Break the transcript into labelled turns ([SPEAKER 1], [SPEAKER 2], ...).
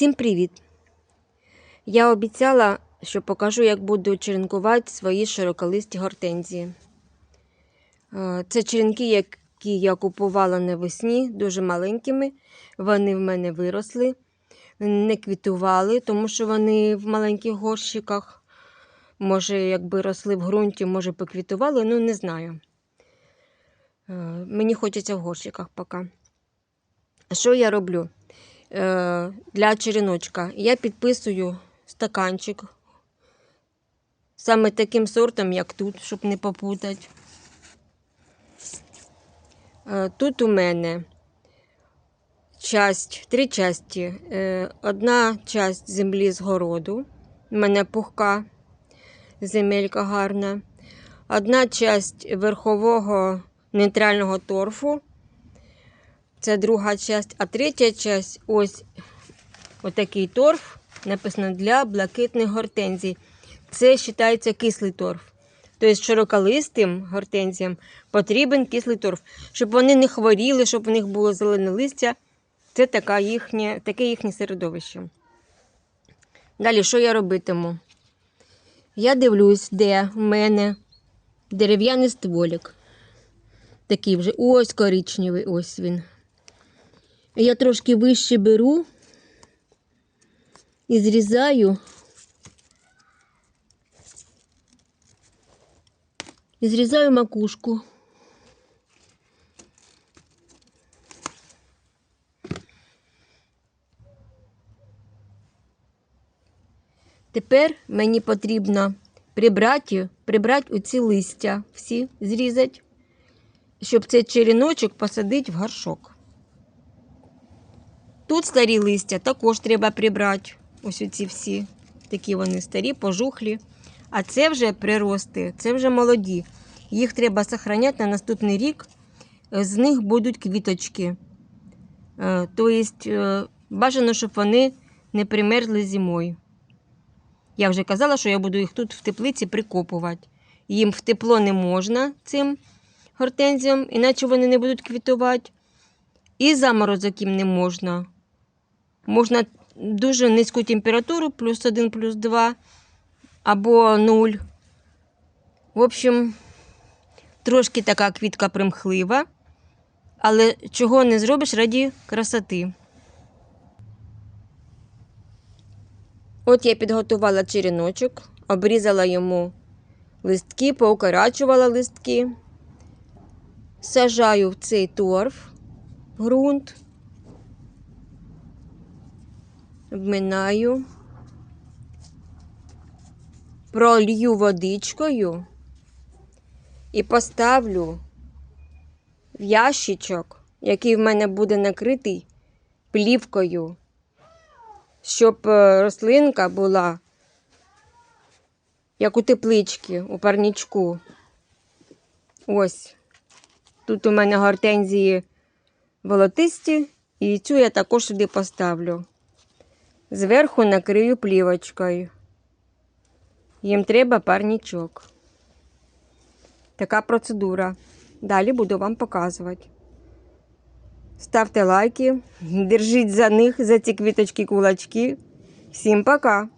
[SPEAKER 1] Всім привіт! Я обіцяла, що покажу, як буду черенкувати свої широколисті гортензії. Е, Це черенки, які я купувала навесні, дуже маленькими. Вони в мене виросли, не квітували, тому що вони в маленьких горщиках. Може, якби росли в ґрунті, може поквітували, ну не знаю. Е, Мені хочеться в горщиках поки. Що я роблю? Е, Для череночка я підписую стаканчик саме таким сортом, як тут, щоб не попутати. Е, Тут у мене часть, три часті. Е, Одна часть землі з городу. У мене пухка земелька гарна. Одна часть верхового нейтрального торфу. Це друга часть. А третя часть ось отакий торф. Написано для блакитних гортензій. Це вважається кислий торф. Тобто широколистим гортензіям потрібен кислий торф, щоб вони не хворіли, щоб у них було зелене листя. Це така їхнє, таке їхнє середовище. Далі, що я робитиму? Я дивлюсь, де в мене дерев'яний стволік. Такий вже ось коричневий, ось він. Я трошки вище беру і зрізаю. І зрізаю макушку. Тепер мені потрібно прибрати, прибрати оці листя, всі зрізати, щоб цей череночок посадити в горшок. Тут старі листя також треба прибрати. Ось оці всі. Такі вони старі, пожухлі. А це вже прирости, це вже молоді. Їх треба зберігати на наступний рік. Е, З них будуть квіточки. Е, Тобто бажано, щоб вони не примерзли зимою. Я вже казала, що я буду їх тут в теплиці прикопувати. Їм в тепло не можна цим гортензіям, іначе вони не будуть квітувати. І заморозок їм не можна. Можна дуже низьку температуру, плюс 1, плюс 2 або 0. В общем, трошки така квітка примхлива, але чого не зробиш раді красоти. От я підготувала череночок, обрізала йому листки, поукорачувала листки, сажаю в цей торф, в ґрунт, обминаю, пролью водичкою і поставлю в ящичок, який в мене буде накритий плівкою щоб е, рослинка була, як у тепличці, у парнічку. Ось. Тут у мене гортензії волотисті, і цю я також сюди поставлю. Зверху накрию плівочкою. Їм треба парнічок. Така процедура. Далі буду вам показувати. Ставте лайки, держіть за них, за ці квіточки кулачки. Всім пока!